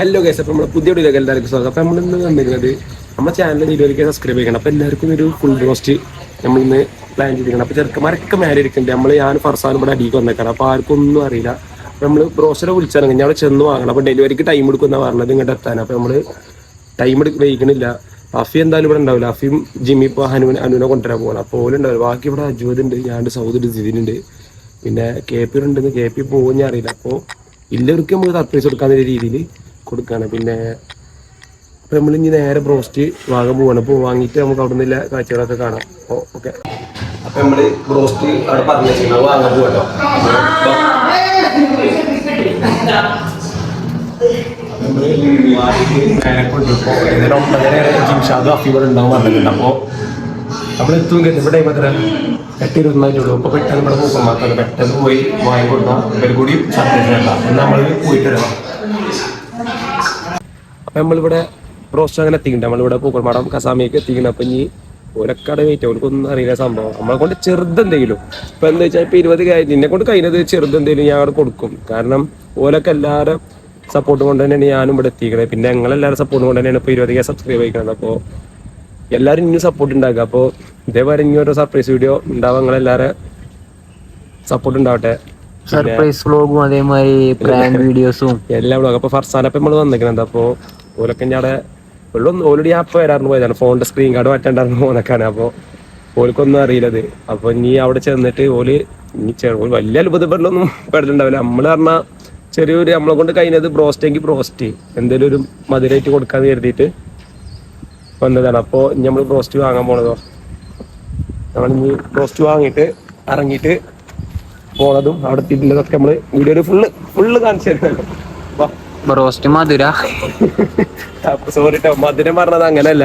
Hello guys അപ്പോൾ നമ്മൾ പുതിയ വീഡിയോ എല്ലാവർക്കും സ്വാഗതം. അപ്പോൾ നമ്മൾ ഇന്ന് വന്നിരുന്നത് നമ്മുടെ ചാനൽ ഇരുപതിലേക്ക് സബ്സ്ക്രൈബ് ചെയ്യണം. അപ്പോൾ എല്ലാവർക്കും ഒരു ഫുൾ റോസ്റ്റ് നമ്മൾ ഇന്ന് പ്ലാൻ ചെയ്തിരിക്കണം. അപ്പോൾ ചെറുക്കന്മാരൊക്കെ മാരി ഇരിക്കുന്നുണ്ട് നമ്മൾ ഞാൻ ഫർസാനും ഇവിടെ അടിക്ക് വന്നേക്കണം. അപ്പോൾ ആർക്കും ഒന്നും അറിയില്ല. നമ്മൾ ബ്രോസറെ വിളിച്ചാണെങ്കിൽ ഞാൻ ചെന്ന് വാങ്ങണം. അപ്പോൾ ഡെലിവറിക്ക് ടൈം എടുക്കുന്ന പറഞ്ഞത് ഇങ്ങോട്ട് എത്താൻ അപ്പോൾ നമ്മൾ ടൈം എടുക്ക വൈകുന്നില്ല അഫി എന്തായാലും ഇവിടെ ഉണ്ടാവില്ല. അഫിയും ജിമ്മി ഇപ്പോൾ ഹനുവിനെ അനുവിനെ കൊണ്ടുവരാൻ പോകണം അപ്പോൾ ഓലും ഉണ്ടാവില്ല. ബാക്കി ഇവിടെ അജുവദ് ഉണ്ട് ഞാൻ സൗദ് ഉണ്ട് ജിതിനുണ്ട് പിന്നെ കെ പി ഉണ്ടെന്ന് കെ പി പോകുന്ന അറിയില്ല. അപ്പോൾ ഇല്ലവർക്ക് നമുക്ക് സർപ്രൈസ് കൊടുക്കാവുന്ന രീതിയിൽ കൊടുക്കുകയാണ് പിന്നെ അപ്പോൾ നമ്മൾ ഇനി നേരെ ബ്രോസ്റ്റ് വാങ്ങാൻ പോവാണ്. അപ്പോൾ വാങ്ങിയിട്ട് നമുക്ക് അവിടെ നിന്നില്ല കാഴ്ചകളൊക്കെ കാണാം. അപ്പോൾ ഓക്കെ. അപ്പോൾ നമ്മൾ ബ്രോസ്റ്റ് അവിടെ പറഞ്ഞു വെച്ചിട്ടുണ്ട്. വാങ്ങാൻ പോകട്ടോ ജിംഷാദ് അഫീബർ ഉണ്ടാവും പറഞ്ഞിട്ടുണ്ട് അപ്പോൾ നമ്മൾ എത്തും ഇവിടെ എത്ര എട്ട് ഇരുപത്തിനായിട്ടുള്ളൂ അപ്പോൾ പെട്ടെന്ന് ഇവിടെ പോകാൻ മാത്രമല്ല പെട്ടെന്ന് പോയി വാങ്ങിക്കൊടുക്കാം ഇവർ കൂടി സത്യം ചെയ്യണ്ട എന്നാൽ നമ്മൾ പോയിട്ട് വരാം. നമ്മളിവിടെ റോസ്റ്റ് അങ്ങനെ എത്തിക്കണ്ട നമ്മളിവിടെ പൂക്കൾമാടം കസാമിയൊക്കെ എത്തിക്കണം അപ്പം ഇനി ഓരക്കട വെയിറ്റ് അവർക്കൊന്നും അറിയില്ല സംഭവം. നമ്മളെ കൊണ്ട് ചെറുതെന്തെങ്കിലും ഇപ്പൊ എന്താ വെച്ചാൽ ഇപ്പൊ ഇരുപത് കാര്യം നിന്നെ കൊണ്ട് കഴിഞ്ഞത് ചെറുതെന്തെങ്കിലും ഞാൻ അവിടെ കൊടുക്കും. കാരണം ഓലൊക്കെ എല്ലാവരും സപ്പോർട്ട് കൊണ്ട് തന്നെയാണ് ഞാനും ഇവിടെ എത്തിക്കണത് പിന്നെ ഞങ്ങളെല്ലാവരും സപ്പോർട്ട് കൊണ്ട് തന്നെയാണ് ഇപ്പൊ ഇരുപത് സബ്സ്ക്രൈബ് ആയിക്കണത്. അപ്പോൾ എല്ലാവരും ഇനിയും സപ്പോർട്ട് ഉണ്ടാക്കുക. അപ്പോൾ ഇതേപോലെ ഇനി ഓരോ സർപ്രൈസ് വീഡിയോ ഉണ്ടാവും. നിങ്ങളെല്ലാവരും സപ്പോർട്ട് ഉണ്ടാവട്ടെ. സർപ്രൈസ് വ്ളോഗും അതേമാതിരി പ്രാങ്ക് വീഡിയോസും എല്ലാ വ്ളോഗും അപ്പൊ ഫർസാനപ്പം നമ്മൾ വന്നിരിക്കുന്നത് അപ്പൊ ഓലൊക്കെ ഞാടെ വെള്ളം ഓൾറെഡി ആപ്പ് വരാറുണ്ട് പോയതാണ്. ഫോണിന്റെ സ്ക്രീൻ കാർഡ് മാറ്റാണ്ടായിരുന്നു പോകുന്നൊക്കെയാണ് അപ്പോൾ ഓൽക്കൊന്നും അറിയില്ലത്. അപ്പൊ നീ അവിടെ ചെന്നിട്ട് ഓൽ ഇനി ചെറു വലിയ അത്ഭുതപ്പെടലൊന്നും പെടലുണ്ടാവില്ല. നമ്മൾ പറഞ്ഞാൽ ചെറിയൊരു നമ്മളെ കൊണ്ട് കഴിഞ്ഞത് ബ്രോസ്റ്റ് എങ്കിൽ ബ്രോസ്റ്റ്. എന്തെങ്കിലും ഒരു മധുരമായിട്ട് കൊടുക്കാന്ന് കരുതിയിട്ട് വന്നതാണ്. അപ്പോൾ ഇനി നമ്മൾ ബ്രോസ്റ്റ് വാങ്ങാൻ പോണതോ? നമ്മൾ ഇനി ബ്രോസ്റ്റ് വാങ്ങിയിട്ട് ഇറങ്ങിയിട്ട് പോണതും അവിടെ തിരിഞ്ഞതൊക്കെ നമ്മൾ വീഡിയോയിൽ ഫുള്ള് ഫുള്ള് കാണിച്ചു തരുന്നല്ലോ റോസ്റ്റ് മധുര. സോറി മധുരം പറഞ്ഞത് അങ്ങനെയല്ല.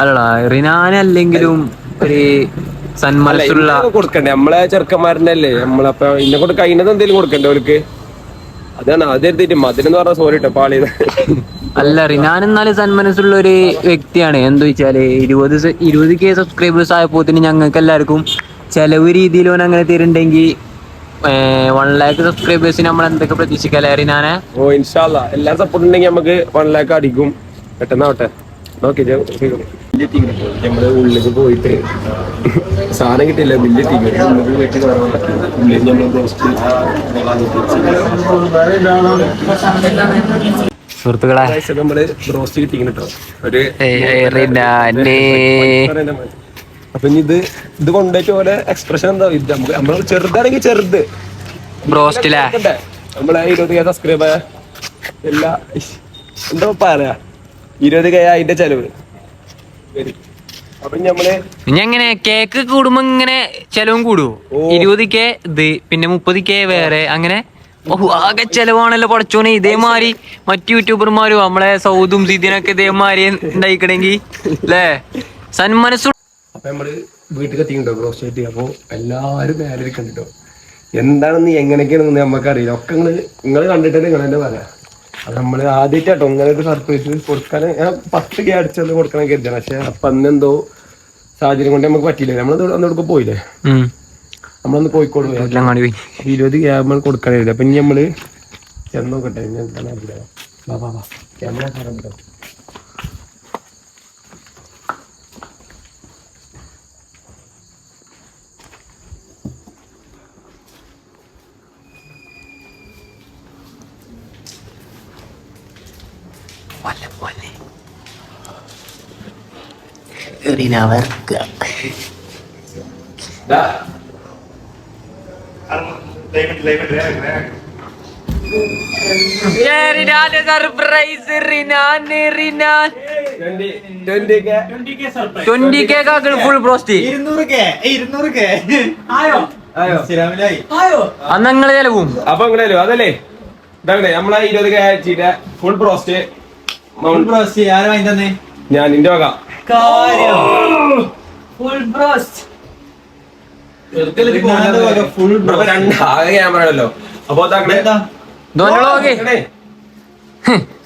അല്ലടാ റിനാനല്ലെങ്കിലും ഒരു അല്ല, സന്മനസ്സുള്ള കൊടുക്കണ്ടേ? നമ്മളെ ചെറുക്കന്മാരന്റെ അല്ലേ നമ്മളപ്പോ ഇന്നെ കൊണ്ട് കഴിഞ്ഞത് എന്തെങ്കിലും കൊടുക്കണ്ടേ അവർക്ക് അതാണ് അത് എഴുതിട്ട് മധുരം എന്ന് പറഞ്ഞ സോറി കേട്ടോ പാളിയത് അല്ല റിനാൻ എന്നാലും സന്മനസ്സുള്ള ഒരു വ്യക്തിയാണ്. എന്താ വെച്ചാൽ ഇരുപത് ഇരുപത് കെ സബ്സ്ക്രൈബേഴ്സ് ആയപ്പോത്തിന് ഞങ്ങൾക്ക് എല്ലാവർക്കും ചെലവ് രീതിയിൽ ഓൻ അങ്ങനെ തരുന്നുണ്ടെങ്കിൽ വൺ ലാക്ക് സബ്സ്ക്രൈബേഴ്സിന് നമ്മൾ എന്തൊക്കെ പ്രതീക്ഷിക്കല്ലേ റിനാനെ ഓ ഇൻഷാല്ല എല്ലാ സപ്പോർട്ട് ഉണ്ടെങ്കിൽ നമുക്ക് വൺ ലാക്ക് അടിക്കും. പെട്ടെന്നാവട്ടെ ഓക്കെ നമ്മൾ ഉള്ളിലേക്ക് പോയിട്ട് സാധനം ബില്ല് സുഹൃത്തുക്കളെ നമ്മൾ ബ്രോസ്റ്റ് കിട്ടിങ്ങനെ കേട്ടോ ഒരു അപ്പൊ ഇനി ഇത് ഇത് കൊണ്ടുപോയിട്ട് പോലെ എക്സ്പ്രഷൻ എന്താ? ഇത് നമുക്ക് നമ്മൾ ചെറുതാണെങ്കിൽ ചെറുത്. ബ്രോസ്റ്റിലെ നമ്മളെ ഇരുപത് കെ സബ്സ്ക്രൈബ് എല്ലാ എന്താ പറയാ? ഇരുപത് കെ അതിന്റെ ചെലവ്. അപ്പൊ ഇനി കേക്ക് കൂടുമ്പോ ഇങ്ങനെ ചെലവും കൂടുവോ. ഇരുപത് കെ ഇത് പിന്നെ മുപ്പത് കെ വേറെ അങ്ങനെ? ആകെ ചെലവാണല്ലോ പടച്ചോനെ. ഇതേമാതിരി മറ്റു യൂട്യൂബർമാരും നമ്മളെ സൗദും സിദിനൊക്കെ ഇതേമാതിരി ഉണ്ടായിക്കണെങ്കി അല്ലേ സന്മനസ്സു അപ്പൊ നമ്മൾ വീട്ടിൽ എത്തിയിട്ടുണ്ടോ ക്രോസ് ചെയ്തി അപ്പൊ എല്ലാരും നേരെ കണ്ടിട്ടോ? എന്താണെന്ന് എങ്ങനെയൊക്കെയാണെന്ന് നമ്മക്ക് അറിയില്ല ഒക്കെ നിങ്ങൾ നിങ്ങൾ കണ്ടിട്ട് നിങ്ങൾ തന്നെ പറയാം. അത് നമ്മൾ ആദ്യമായിട്ടോ ഇങ്ങനെ ഒരു സർപ്രൈസ് കൊടുക്കാൻ ഞാൻ പത്ത് കെ അടിച്ചൊന്ന് കൊടുക്കണം കരുതാണ് പക്ഷെ അപ്പൊ അന്ന് എന്തോ സാഹചര്യം കൊണ്ട് നമുക്ക് പറ്റിയില്ല. നമ്മൾ അന്നോടൊക്കെ പോയില്ലേ? നമ്മളൊന്ന് കോഴിക്കോട് പോയി. ഇരുപത് ക്യാമറ കൊടുക്കാനില്ല അപ്പൊ ഇനി നമ്മൾ ചെന്ന് നോക്കട്ടെ. ഇനി എന്താണ് അറിയില്ല വാ വാ പോലെ. ക്യാമറ കാണാൻ surprise Rinan Rinan twenty K. Twenty K കാക്കൾ full broast ഇരുന്നൂറ് കെ. ഇരുന്നൂറ് കെ. ആയോ? സ്ഥിരാമിലായി അന്ന് നിങ്ങൾ ചെലവും. അപ്പൊ അതല്ലേ? ഇതാണ് നമ്മളെ ഇരുപത് കെ അയച്ചിട്ട് ഫുൾ ബ്രോസ്റ്റ് ഫുൾ ബ്രോസ്റ്റ് ആരാ വാങ്ങി തന്നെ? ഞാൻ നിന്റെ വക. കാര്യം. ഫുൾ ബ്രോസ്റ്റ് ഫുൾ ക്യാമറ അപ്പൊ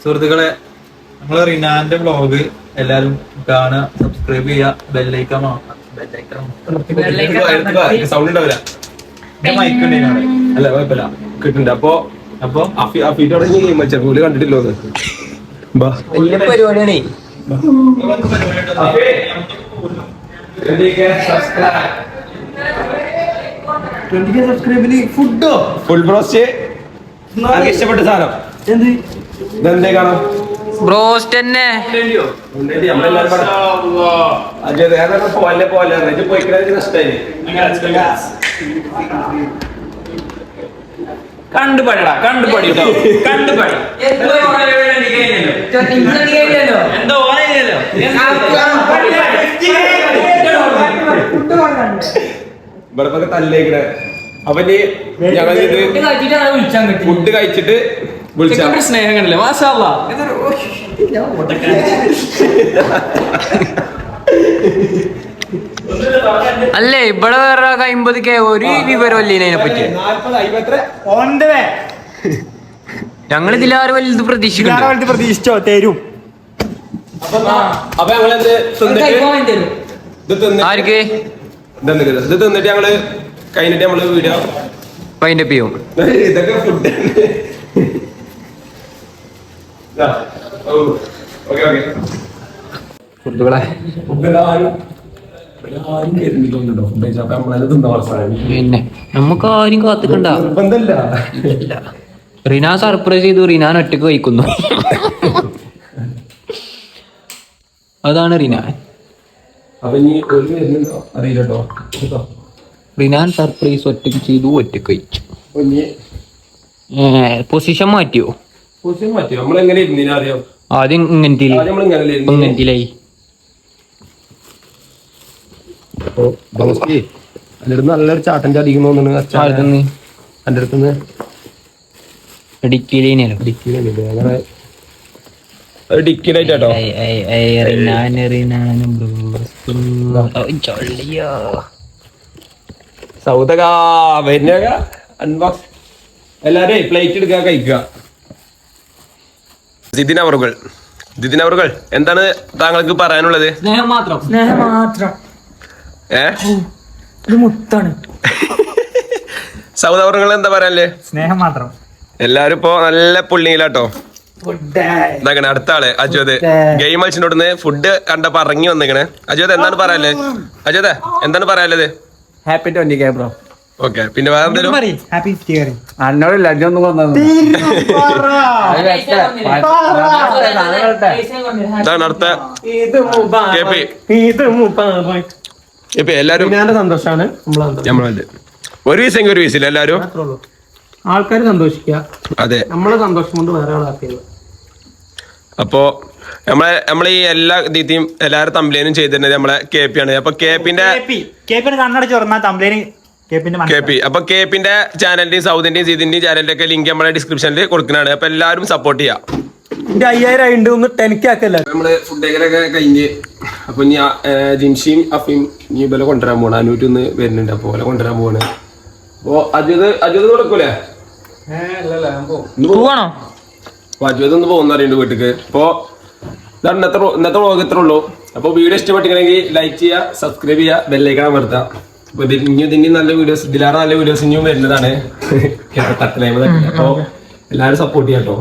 സുഹൃത്തുക്കളെ. നമ്മളെ റിനാന്റെ ബ്ലോഗ് എല്ലാരും കാണുക സബ്സ്ക്രൈബ് ചെയ്യുക ബെല്ലൈക്കൺ സൗണ്ട് ഉണ്ടാവില്ല. അല്ല കുഴപ്പമില്ല. കിട്ടുന്നുണ്ട്. അപ്പൊ അപ്പൊ? അഫി അഫീറ്റോടെ ഗെയിം വെച്ചാൽ കണ്ടിട്ടില്ലോ വലിയ പരിപാടിയാണേ. ഫുഡോ? Full broast. ഇഷ്ടപ്പെട്ട സാധനം? ഇതെന്തേ കാണാം? ബ്രോസ്റ്റ് തന്നെ. പോലെ പോലെ ഇത് കണ്ടുപടിടാ കണ്ടുപടി കേട്ടോ കണ്ടുപടി എന്തോ ഓനയില്ലല്ലോ ഇവിടെ തല്ലേക്കണേ അവന് ഇത് ഫുഡ് കഴിച്ചിട്ട് വിളിച്ചാ സ്നേഹം കണ്ടില്ലേ മാഷാ അല്ലേ ഇവിടെ വേറെ അമ്പത് കെ ഒരു വിവരം അല്ലേ അതിനെ പറ്റി. ഞങ്ങൾ ഇതിലാറ് വലുത് പ്രതീക്ഷിക്കുന്നു വലുത് പ്രതീക്ഷിച്ചോ? തരും. ആർക്ക്? ഇത്? തിന്നിട്ട് ഞങ്ങൾ കഴിഞ്ഞിട്ട് നമ്മൾ വീഡിയോ പൈന്റെ ചെയ്യും. ഇതൊക്കെ ഫുഡ് ഓക്കെ ഓക്കെ. ഫുഡുകളെ. പിന്നെ നമുക്ക് ആരും കാത്തിക്കണ്ട. റിനാ സർപ്രൈസ് ചെയ്തു. റിനാൻ ഒറ്റയ്ക്ക് വഹിക്കുന്നു അതാണ് റിനാൻ റിനാൻ സർപ്രൈസ് ഒറ്റയ്ക്ക് ചെയ്തു. ഒറ്റയ്ക്ക് കഴിച്ചു. പൊസിഷൻ മാറ്റിയോ? പൊസിഷൻ മാറ്റിയോ? നമ്മളെങ്ങനെ ആദ്യം ഇങ്ങനത്തെ ആദ്യം നമ്മൾ ഇങ്ങനെ ഇരുന്നു ഇങ്ങനത്തിലായി അപ്പൊ ബോസ്കി എന്റെ അടുത്ത് നല്ലൊരു ചാട്ടൻ ചാടിക്കുന്നു തോന്നുന്നു. അച്ഛൻ ആർക്കെന്ന് എന്റെ അടുത്ത് ഡിക്കിലേനല്ലോ ഡിക്കിയിലല്ലേ അങ്ങനെ അത് ഡിക്കിയിലായിട്ടോ റിനാൻ റിനാൻ ചൊള്ളിയോ. സൗദക വരുന്നക അൺബോക്സ് എല്ലാരും പ്ലേറ്റ് എടുക്കുക കഴിക്കുക ജിതിൻ അവറുകൾ. ജിതിൻ അവറുകൾ. എന്താണ് താങ്കൾക്ക് പറയാനുള്ളത്? സ്നേഹം മാത്രം. സ്നേഹം മാത്രം. ഇത് മുത്താണ്. സൗദ അവറുകൾ എന്താ പറയാനല്ലേ? സ്നേഹം മാത്രം. എല്ലാരും ഇപ്പൊ നല്ല പുള്ളിയിലാട്ടോ. ഇതാക്കണേ അടുത്ത ആൾ അജോത് ഗെയിം കളിച്ചിട്ടോടുന്ന് ഫുഡ് കണ്ടപ്പോ ഇറങ്ങി വന്നിക്കണേ. അജോത് എന്താണ് പറയാല്ലേ അജോത് എന്താണ് പറയാനുള്ളത് happy twenty K bro okay പിന്നെ വേറെ എന്തെങ്കിലും? അടുത്ത ഇത് കെ പി ഇത് മുപ്പായി കെ പി എല്ലാരും നമ്മളെ ഒരു വീസെങ്കിൽ ഒരു വീസില്ല എല്ലാരും? ആൾക്കാർ സന്തോഷിക്കുക. അതെ. നമ്മളെ സന്തോഷം കൊണ്ട് വേറെ ആളാക്കിയത് അപ്പോ നമ്മളെ നമ്മളെ ഈ എല്ലാ രീതിയും എല്ലാരും തമ്പ്ലേനും ചെയ്തിരുന്നത് നമ്മളെ കെ പി ആണ്. അപ്പൊ കെ പിന്റെ കെ പി. അപ്പൊ കെ പിന്റെ ചാനലിന്റെയും സൗദിന്റെയും സീതിന്റെയും ചാനലിന്റെ ഒക്കെ ലിങ്ക് നമ്മളെ ഡിസ്ക്രിപ്ഷനിൽ കൊടുക്കുന്നതാണ് അപ്പൊ എല്ലാരും സപ്പോർട്ട് ചെയ്യാം. എന്റെ അയ്യായിരം ഉണ്ട് ഒന്ന് ടെനിക്കാക്കല്ല നമ്മൾ ഫുഡ് ഒക്കെ കഴിഞ്ഞ് അപ്പൊ ഇനി ജിംഷിയും അഫീം ഇനി ഇവരെ കൊണ്ടുവരാൻ പോണ. അനൂറ്റി ഒന്ന് വരുന്നുണ്ട്. അപ്പൊ ഓലെ കൊണ്ടുവരാൻ പോവാണ് അപ്പൊ അജുത് അജുത് കൊടുക്കൂലേ. പോവാണോ? അപ്പൊ അജുത് ഒന്ന് പോകുന്ന അറിയുണ്ട് വീട്ടിക്ക്. അപ്പൊ ഇതാണ് ഇന്നത്തെ ഇന്നത്തെ വ്ളോഗ് ഇത്ര ഉള്ളൂ. അപ്പൊ വീഡിയോ ഇഷ്ടപ്പെട്ടിട്ടുണ്ടെങ്കിൽ ലൈക്ക് ചെയ്യുക സബ്സ്ക്രൈബ് ചെയ്യുക ബെല്ലൈക്കാൻ അമർത്ത അപ്പൊ ഇതിന് ഇനി ഇതിന് നല്ല വീഡിയോസ് ഇതിലാറ് നല്ല വീഡിയോസ് ഇനിയും വരുന്നതാണ്. തട്ടലൈമ അപ്പൊ എല്ലാവരും സപ്പോർട്ട് ചെയ്യാം കേട്ടോ